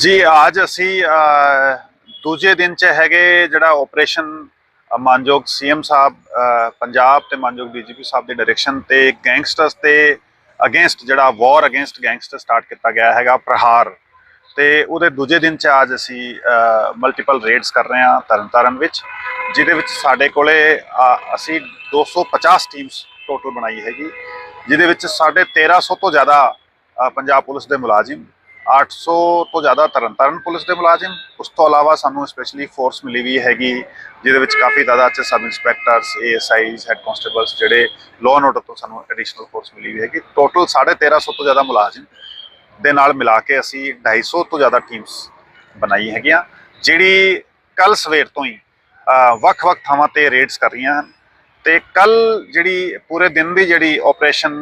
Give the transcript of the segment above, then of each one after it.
ਜੀ ਅੱਜ ਅਸੀਂ ਦੂਜੇ ਦਿਨ ਚ ਹੈਗੇ ਜਿਹੜਾ ਆਪਰੇਸ਼ਨ ਮਾਨਯੋਗ ਸੀਐਮ ਸਾਹਿਬ ਪੰਜਾਬ ਤੇ ਮਾਨਯੋਗ ਡੀਜੀਪੀ ਸਾਹਿਬ ਦੇ ਡਾਇਰੈਕਸ਼ਨ ਤੇ ਗੈਂਗਸਟਰਸ ਤੇ ਅਗੇਂਸਟ ਜਿਹੜਾ ਵਾਰ ਅਗੇਂਸਟ ਗੈਂਗਸਟਰ ਸਟਾਰਟ ਕੀਤਾ ਗਿਆ ਹੈਗਾ ਪ੍ਰਹਾਰ। ਤੇ ਉਹਦੇ ਦੂਜੇ ਦਿਨ ਚ ਅੱਜ ਅਸੀਂ ਮਲਟੀਪਲ ਰੇਡਸ ਕਰ ਰਹੇ ਹਾਂ ਤਰਨਤਾਰਨ ਵਿੱਚ ਜਿਹਦੇ ਵਿੱਚ ਸਾਡੇ ਕੋਲੇ ਅ, ਅਸੀਂ 250 ਟੀਮਸ ਟੋਟਲ ਬਣਾਈ ਹੈਗੀ ਜਿਹਦੇ ਵਿੱਚ ਸਾਡੇ 1300 ਤੋਂ ਜ਼ਿਆਦਾ ਪੰਜਾਬ ਪੁਲਿਸ ਦੇ ਮੁਲਾਜ਼ਮ 800 ਤੋਂ ਜ਼ਿਆਦਾ ਤਰਨਤਾਰਨ ਪੁਲਿਸ ਦੇ ਮੁਲਾਜ਼ਮ। ਉਸ ਤੋਂ ਇਲਾਵਾ ਸਾਨੂੰ ਸਪੈਸ਼ਲੀ ਫੋਰਸ ਮਿਲੀ ਵੀ ਹੈਗੀ, ਜਿਹਦੇ ਵਿੱਚ ਕਾਫੀ ਜ਼ਿਆਦਾ ਚ ਸਬ ਇੰਸਪੈਕਟਰਸ ਏਐਸਆਈਜ਼ ਹੈਡ ਕਨਸਟੇਬਲਸ ਜਿਹੜੇ ਲਾਅ ਐਂਡ ਆਰਡਰ ਤੋਂ ਸਾਨੂੰ ਐਡੀਸ਼ਨਲ ਫੋਰਸ ਮਿਲੀ ਵੀ ਹੈਗੀ। ਟੋਟਲ 1350 ਤੋਂ ਜ਼ਿਆਦਾ ਮੁਲਾਜ਼ਮ ਦੇ ਨਾਲ ਮਿਲਾ ਕੇ ਅਸੀਂ 250 ਤੋਂ ਜ਼ਿਆਦਾ ਟੀਮਸ ਬਣਾਈ ਹੈਗੀਆਂ, ਜਿਹੜੀ ਕੱਲ ਸਵੇਰ ਤੋਂ ਹੀ ਵੱਖ-ਵੱਖ ਥਾਵਾਂ ਤੇ ਰੇਡਸ ਕਰ ਰਹੀਆਂ ਹਨ। ਤੇ ਕੱਲ ਜਿਹੜੀ ਪੂਰੇ ਦਿਨ ਦੀ ਜਿਹੜੀ ਆਪਰੇਸ਼ਨ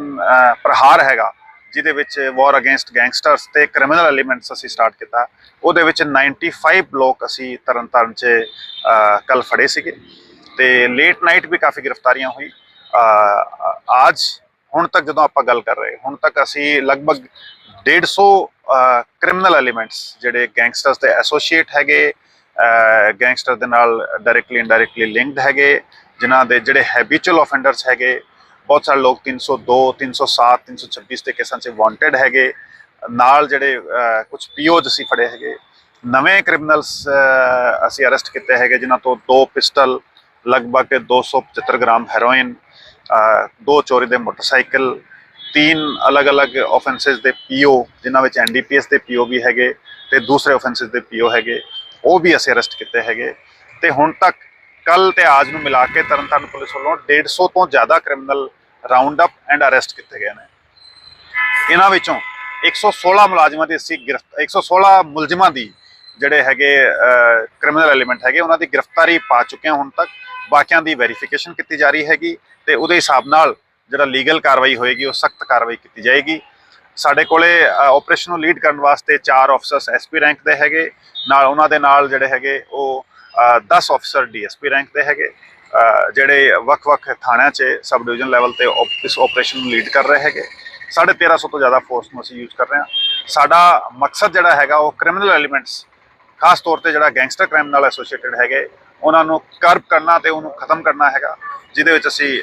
ਪ੍ਰਹਾਰ ਹੈਗਾ ਜਿਹਦੇ ਵਿੱਚ ਵਾਰ ਅਗੇਂਸਟ ਗੈਂਗਸਟਰਸ ਤੇ ਕ੍ਰਿਮੀਨਲ ਐਲੀਮੈਂਟਸ ਅਸੀਂ ਸਟਾਰਟ ਕੀਤਾ। ਉਹਦੇ ਵਿੱਚ 95 ਲੋਕ ਅਸੀਂ ਤਰਨਤਾਰਨ 'ਚ ਕੱਲ ਫੜੇ ਸੀਗੇ। ਤੇ ਲੇਟ ਨਾਈਟ ਵੀ ਕਾਫੀ ਗ੍ਰਿਫਤਾਰੀਆਂ ਹੋਈ। ਅ, ਅੱਜ ਹੁਣ ਤੱਕ ਜਦੋਂ ਆਪਾਂ ਗੱਲ ਕਰ ਰਹੇ ਹੁਣ ਤੱਕ ਅਸੀਂ ਲਗਭਗ 150 ਕ੍ਰਿਮੀਨਲ ਐਲੀਮੈਂਟਸ ਜਿਹੜੇ ਗੈਂਗਸਟਰਸ ਦੇ ਐਸੋਸੀਏਟ ਹੈਗੇ ਗੈਂਗਸਟਰ ਦੇ ਨਾਲ ਡਾਇਰੈਕਟਲੀ ਇਨਡਾਇਰੈਕਟਲੀ ਲਿੰਕਡ ਹੈਗੇ ਜਿਨ੍ਹਾਂ ਦੇ ਜਿਹੜੇ ਹੈਬਿਚੁਅਲ ਆਫੈਂਡਰਸ ਹੈਗੇ ਬਹੁਤ ਸਾਰੇ ਲੋਕ 302 307 326 ਦੇ ਕੇਸਾਂ 'ਚ ਵਾਂਟਡ ਹੈਗੇ। ਨਾਲ ਜਿਹੜੇ ਕੁਝ ਪੀਓ ਅਸੀਂ ਫੜੇ ਹੈਗੇ। ਨਵੇਂ ਕ੍ਰਿਮੀਨਲਸ ਅਸੀਂ ਅਰੈਸਟ ਕੀਤੇ ਹੈਗੇ, ਜਿਨ੍ਹਾਂ ਤੋਂ ਦੋ ਪਿਸਟਲ, ਲਗਭਗ 275 ਗ੍ਰਾਮ ਹੈਰੋਇਨ ਦੋ ਚੋਰੀ ਦੇ ਮੋਟਰਸਾਈਕਲ, ਤਿੰਨ ਅਲੱਗ-ਅਲੱਗ ਆਫੈਂਸਸ ਦੇ ਪੀਓ ਜਿਨ੍ਹਾਂ ਵਿੱਚ ਐਨਡੀਪੀਐਸ ਦੇ ਪੀਓ ਵੀ ਹੈਗੇ ਤੇ ਦੂਸਰੇ ਆਫੈਂਸਸ ਦੇ ਪੀਓ ਹੈਗੇ, ਉਹ ਵੀ ਅਸੀਂ ਅਰੈਸਟ ਕੀਤੇ ਹੈਗੇ। ਤੇ ਹੁਣ ਤੱਕ ਕੱਲ ਤੇ ਆਜ ਨੂੰ ਮਿਲਾ ਕੇ ਤਰਨਤਾਰਨ ਪੁਲਿਸ ਵੱਲੋਂ 150 ਤੋਂ ਜ਼ਿਆਦਾ criminal round up and arrest ਕੀਤੇ ਗਏ ਨੇ। ਇਹਨਾਂ ਵਿੱਚੋਂ 116 ਮੁਲਾਜ਼ਮਾਂ ਦੀ ਅਸੀਂ ਗ੍ਰਿਫਤ 116 ਮੁਲਜ਼ਮਾਂ ਦੀ ਜਿਹੜੇ ਹੈਗੇ ਕ੍ਰਿਮੀਨਲ ਐਲੀਮੈਂਟ ਹੈਗੇ, ਉਹਨਾਂ ਦੀ ਗ੍ਰਿਫਤਾਰੀ ਪਾ ਚੁੱਕੇ ਹਾਂ ਹੁਣ ਤੱਕ। ਬਾਕੀਆਂ ਦੀ ਵੈਰੀਫਿਕੇਸ਼ਨ ਕੀਤੀ ਜਾ ਰਹੀ ਹੈਗੀ ਤੇ ਉਹਦੇ ਹਿਸਾਬ ਨਾਲ ਜਿਹੜਾ ਲੀਗਲ ਕਾਰਵਾਈ ਹੋਏਗੀ, ਉਹ ਸਖਤ ਕਾਰਵਾਈ ਕੀਤੀ ਜਾਏਗੀ। ਸਾਡੇ ਕੋਲੇ ਆਪਰੇਸ਼ਨ ਨੂੰ ਲੀਡ ਕਰਨ ਵਾਸਤੇ ਚਾਰ ਆਫਸਰਸ ਐਸਪੀ ਰੈਂਕ ਦੇ ਹੈਗੇ। ਨਾਲ ਉਹਨਾਂ ਦੇ ਨਾਲ ਜਿਹੜੇ ਹੈਗੇ, ਉਹ 10 ਆਫਸਰ ਡੀਐਸਪੀ ਰੈਂਕ ਦੇ ਹੈਗੇ। ਜਿਹੜੇ ਵੱਖ-ਵੱਖ ਥਾਣਿਆਂ 'ਚ ਸਬ ਡਿਵੀਜ਼ਨ ਲੈਵਲ ਤੇ op- ਇਸ ਆਪਰੇਸ਼ਨ ਨੂੰ ਲੀਡ ਕਰ ਰਹੇ ਹੈਗੇ। 1350 ਤੋਂ ਜ਼ਿਆਦਾ ਫੋਰਸ ਨੂੰ ਅਸੀਂ ਯੂਜ਼ ਕਰ ਰਹੇ ਹਾਂ। ਸਾਡਾ ਮਕਸਦ ਜਿਹੜਾ ਹੈਗਾ ਉਹ ਕ੍ਰਿਮੀਨਲ ਐਲੀਮੈਂਟਸ ਖਾਸ ਤੌਰ ਤੇ ਜਿਹੜਾ ਗੈਂਗਸਟਰ ਕ੍ਰਾਈਮ ਨਾਲ ਐਸੋਸੀਏਟਡ ਹੈਗੇ, ਉਹਨਾਂ ਨੂੰ ਕਰਬ ਕਰਨਾ ਤੇ ਉਹਨੂੰ ਖਤਮ ਕਰਨਾ ਹੈਗਾ, ਜਿਹਦੇ ਵਿੱਚ ਅਸੀਂ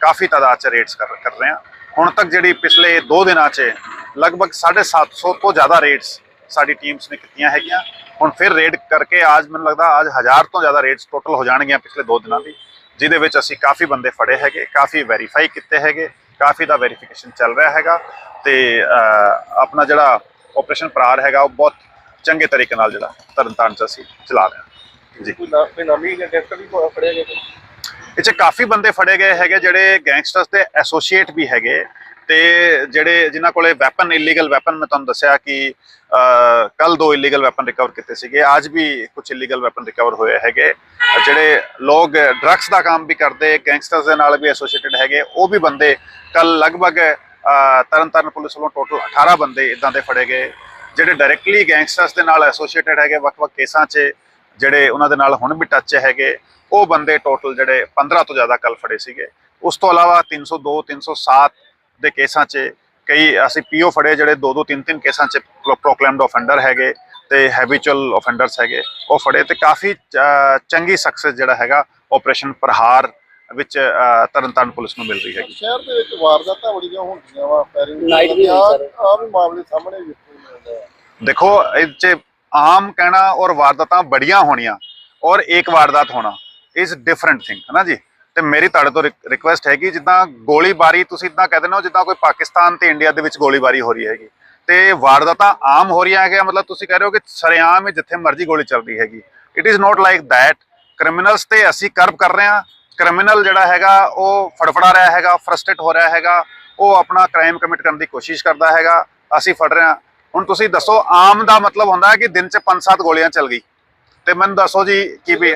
ਕਾਫੀ ਤਾਦਾਦ 'ਚ ਰੇਟਸ ਕਰ ਕਰ ਰਹੇ ਹਾਂ। ਹੁਣ ਤੱਕ ਜਿਹੜੀ ਪਿਛਲੇ 2 ਦਿਨਾਂ 'ਚ ਲਗਭਗ 750 ਤੋਂ ਜ਼ਿਆਦਾ ਰੇਟਸ ਸਾਡੀ ਟੀਮਸ ਨੇ ਕੀਤੀਆਂ ਹੈਗੀਆਂ। ਹੁਣ ਫਿਰ ਰੇਡ ਕਰਕੇ ਅੱਜ ਮੈਨੂੰ ਲੱਗਦਾ ਅੱਜ 1000 ਤੋਂ ਜ਼ਿਆਦਾ ਰੇਡਸ ਟੋਟਲ ਹੋ ਜਾਣਗੀਆਂ ਪਿਛਲੇ 2 ਦਿਨਾਂ ਦੀ ਜਿਹਦੇ ਵਿੱਚ ਅਸੀਂ ਕਾਫੀ ਬੰਦੇ ਫੜੇ ਹੈਗੇ ਕਾਫੀ ਵੈਰੀਫਾਈ ਕੀਤੇ ਹੈਗੇ ਕਾਫੀ ਦਾ ਵੈਰੀਫਿਕੇਸ਼ਨ ਚੱਲ ਰਿਹਾ ਹੈਗਾ ਤੇ ਆਪਣਾ ਜਿਹੜਾ ਆਪਰੇਸ਼ਨ ਪ੍ਰਾਰ ਹੈਗਾ ਉਹ ਬਹੁਤ ਚੰਗੇ ਤਰੀਕੇ ਨਾਲ ਜਿਹੜਾ ਤਰਨਤਾਰਨ ਚ ਅਸੀਂ ਚਲਾ ਰਹੇ ਹਾਂ। ਜੀ। ਕੋਈ ਨਾਮੀ ਗੈਂਗਸਟਰ ਵੀ ਇਹ 'ਚ ਕਾਫੀ ਬੰਦੇ ਫੜੇ ਗਏ ਹੈਗੇ ਜਿਹੜੇ ਗੈਂਗਸਟਰਸ ਦੇ ਐਸੋਸੀਏਟ ਵੀ ਹੈਗੇ ਤੇ ਜਿਹੜੇ ਜਿਨ੍ਹਾਂ ਕੋਲੇ ਵੈਪਨ ਇਲੀਗਲ ਵੈਪਨ ਮੈਂ ਤੁਹਾਨੂੰ ਦੱਸਿਆ ਕਿ ਕੱਲ ਦੋ ਇਲੀਗਲ ਵੈਪਨ ਰਿਕਵਰ ਕੀਤੇ ਸੀਗੇ। ਅੱਜ ਵੀ ਕੁਝ ਇਲੀਗਲ ਵੈਪਨ ਰਿਕਵਰ ਹੋਏ ਹੈਗੇ। ਜਿਹੜੇ ਲੋਕ ਡਰੱਗਸ ਦਾ ਕੰਮ ਵੀ ਕਰਦੇ ਗੈਂਗਸਟਰਸ ਦੇ ਨਾਲ ਵੀ ਐਸੋਸੀਏਟਡ ਹੈਗੇ ਉਹ ਵੀ ਬੰਦੇ ਕੱਲ ਲਗਭਗ ਅਹ, ਤਰਨਤਾਰਨ ਪੁਲਿਸ ਵੱਲੋਂ ਟੋਟਲ 18 ਬੰਦੇ ਇਦਾਂ ਦੇ ਫੜੇ ਗਏ ਜਿਹੜੇ ਡਾਇਰੈਕਟਲੀ ਗੈਂਗਸਟਰਸ ਦੇ ਨਾਲ ਐਸੋਸੀਏਟਡ ਹੈਗੇ ਵੱਖ-ਵੱਖ ਕੇਸਾਂ 'ਚ ਜਿਹੜੇ ਉਹਨਾਂ ਦੇ ਨਾਲ ਹੁਣ ਵੀ ਟੱਚ ਹੈਗੇ ਉਹ ਬੰਦੇ ਟੋਟਲ ਜਿਹੜੇ 15 ਤੋਂ ਜ਼ਿਆਦਾ ਕੱਲ ਫੜੇ ਸੀਗੇ। ਉਸ ਤੋਂ ਇਲਾਵਾ 302 307 ਦੇ ਕੇਸਾਂ 'ਚ ਕਈ ਅਸੀਂ ਪੀਓ ਫੜੇ ਜਿਹੜੇ 2 2 3 3 ਕੇਸਾਂ 'ਚ ਪ੍ਰੋਕਲੇਮਡ ਆਫੈਂਡਰ ਹੈਗੇ ਤੇ ਹੈਬਿਚੁਅਲ ਆਫੈਂਡਰਸ ਹੈਗੇ ਉਹ ਫੜੇ ਤੇ ਕਾਫੀ ਚੰਗੀ ਸਕਸੈਸ ਜਿਹੜਾ ਹੈਗਾ ਆਪਰੇਸ਼ਨ ਪ੍ਰਹਾਰ ਵਿੱਚ ਤਰਨਤਾਰਨ ਪੁਲਿਸ ਨੂੰ ਮਿਲ ਰਹੀ ਹੈਗੀ। ਸ਼ਹਿਰ ਦੇ ਵਿੱਚ ਵਾਰਦਾਤਾਂ ਬੜੀਆਂ ਹੁੰਦੀਆਂ ਵਾ ਫਾਇਰਿੰਗ Night ਵੀ। ਆ ਵੀ ਮਾਮਲੇ ਸਾਹਮਣੇ ਆ। ਦੇਖੋ ਇਹ 'ਚ ਆਮ ਕਹਿਣਾ ਔਰ ਵਾਰਦਾਤਾਂ ਬੜੀਆਂ ਹੋਣੀਆਂ ਔਰ ਇੱਕ ਵਾਰਦਾਤ ਹੋਣਾ ਇਜ਼ ਡਿਫਰੈਂਟ ਥਿੰਗ ਹੈ ਨਾ ਜੀ? ਤੇ ਮੇਰੀ ਤੁਹਾਡੇ ਤੋਂ ਰਿਕੁਐਸਟ ਹੈਗੀ, ਜਿੱਦਾਂ ਗੋਲੀਬਾਰੀ ਤੁਸੀਂ ਇਦਾਂ ਦਿੰਦੇ ਹੋ, ਜਿੱਦਾਂ ਕੋਈ ਪਾਕਿਸਤਾਨ ਤੇ ਇੰਡੀਆ ਦੇ ਵਿੱਚ ਗੋਲੀਬਾਰੀ ਹੋ ਰਹੀ ਹੈਗੀ। ਤੇ ਵਾਰਦਾਤਾਂ ਆਮ ਹੋ ਰਹੀਆਂ ਹੈਗੀਆਂ, ਮਤਲਬ ਤੁਸੀਂ ਕਹਿ ਰਹੇ ਹੋ ਕਿ ਸਰੇਆਮ ਹੀ ਜਿੱਥੇ ਮਰਜ਼ੀ ਗੋਲੀ ਚੱਲ ਰਹੀ ਹੈਗੀ। It is not like that criminals ਤੇ ਅਸੀਂ ਕਰਬ ਕਰ ਰਹੇ ਹਾਂ। ਕ੍ਰਿਮੀਨਲ ਜਿਹੜਾ ਹੈਗਾ, ਉਹ ਫੜਫੜਾ ਰਿਹਾ ਹੈਗਾ ਫਰਸਟ੍ਰੇਟ ਹੋ ਰਿਹਾ ਹੈਗਾ। ਉਹ ਆਪਣਾ ਕ੍ਰਾਈਮ ਕਮਿਟ ਕਰਨ ਦੀ ਕੋਸ਼ਿਸ਼ ਕਰਦਾ ਹੈਗਾ। ਅਸੀਂ ਫੜ ਰਹੇ ਹਾਂ। ਹੁਣ ਤੁਸੀਂ ਦੱਸੋ, ਆਮ ਦਾ ਮਤਲਬ ਹੁੰਦਾ ਹੈ ਕਿ ਦਿਨ 'ਚ 5-7 ਗੋਲੀਆਂ ਚੱਲ ਗਈ। ਤੇ ਮੈਨੂੰ ਦੱਸੋ ਜੀ ਕੀ ਵੀ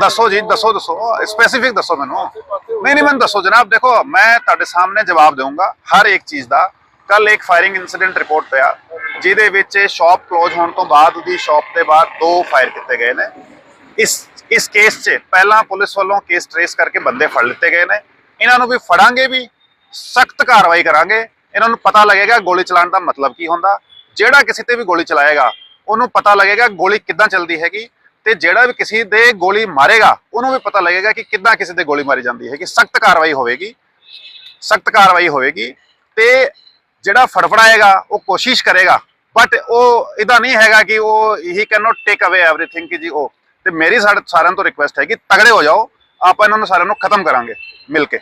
ਦੱਸੋ ਜੀ ਦੱਸੋ ਦੱਸੋ। ਸਪੈਸੀਫਿਕ ਦੱਸੋ ਮੈਨੂੰ। ਨਹੀਂ ਨਹੀਂ ਮੈਨੂੰ ਦੱਸੋ ਜਨਾਬ। ਦੇਖੋ ਮੈਂ ਤੁਹਾਡੇ ਸਾਹਮਣੇ ਜਵਾਬ ਦੇਵਾਂਗਾ ਹਰ ਇੱਕ ਚੀਜ਼ ਦਾ। ਕੱਲ ਇੱਕ ਫਾਇਰਿੰਗ ਇਨਸੀਡੈਂਟ ਰਿਪੋਰਟ ਪਿਆ ਜਿਹਦੇ ਵਿੱਚ ਸ਼ਾਪ ਕਲੋਜ਼ ਹੋਣ ਤੋਂ ਬਾਅਦ ਉਹਦੀ ਸ਼ਾਪ ਦੇ ਬਾਹਰ ਦੋ ਫਾਇਰ ਕੀਤੇ ਗਏ ਨੇ। ਇਸ ਇਸ ਕੇਸ 'ਚ ਪਹਿਲਾਂ ਪੁਲਿਸ ਵੱਲੋਂ ਕੇਸ ਟਰੇਸ ਕਰਕੇ ਬੰਦੇ ਫੜ ਲਿੱਤੇ ਗਏ ਨੇ। ਇਹਨਾਂ ਨੂੰ ਵੀ ਫੜਾਂਗੇ ਵੀ ਸਖਤ ਕਾਰਵਾਈ ਕਰਾਂਗੇ। ਇਹਨਾਂ ਨੂੰ ਪਤਾ ਲੱਗੇਗਾ ਗੋਲੀ ਚਲਾਉਣ ਦਾ ਮਤਲਬ ਕੀ ਹੁੰਦਾ। ਜਿਹੜਾ ਕਿਸੇ ਤੇ ਵੀ ਗੋਲੀ ਚਲਾਏਗਾ ਉਹਨੂੰ ਪਤਾ ਲੱਗੇਗਾ ਗੋਲੀ ਕਿੱਦਾਂ ਚੱਲਦੀ ਹੈਗੀ ਤੇ ਜਿਹੜਾ ਵੀ ਕਿਸੇ ਦੇ ਗੋਲੀ ਮਾਰੇਗਾ ਉਹਨੂੰ ਵੀ ਪਤਾ ਲੱਗੇਗਾ ਕਿ ਕਿੱਦਾਂ ਕਿਸੇ ਤੇ ਗੋਲੀ ਮਾਰੀ ਜਾਂਦੀ ਹੈਗੀ ਸਖਤ ਕਾਰਵਾਈ ਹੋਵੇਗੀ ਸਖਤ ਕਾਰਵਾਈ ਹੋਵੇਗੀ ਤੇ ਜਿਹੜਾ ਫੜਫੜਾਏਗਾ ਉਹ ਕੋਸ਼ਿਸ਼ ਕਰੇਗਾ ਬਟ ਉਹ ਇਹਦਾ ਨਹੀਂ ਹੈਗਾ ਕਿ ਉਹ ਹੀ ਕੈਨ ਨਾਟ ਟੇਕ ਅਵੇ एवरीथिंग ਕਿ ਜੀ ਉਹ ਤੇ ਮੇਰੀ ਸਾਡੇ ਸਾਰਿਆਂ ਤੋਂ ਰਿਕੁਐਸਟ ਹੈ ਕਿ ਤਗੜੇ ਹੋ ਜਾਓ ਆਪਾਂ ਇਹਨਾਂ ਨੂੰ ਸਾਰਿਆਂ ਨੂੰ ਖਤਮ ਕਰਾਂਗੇ ਮਿਲ ਕੇ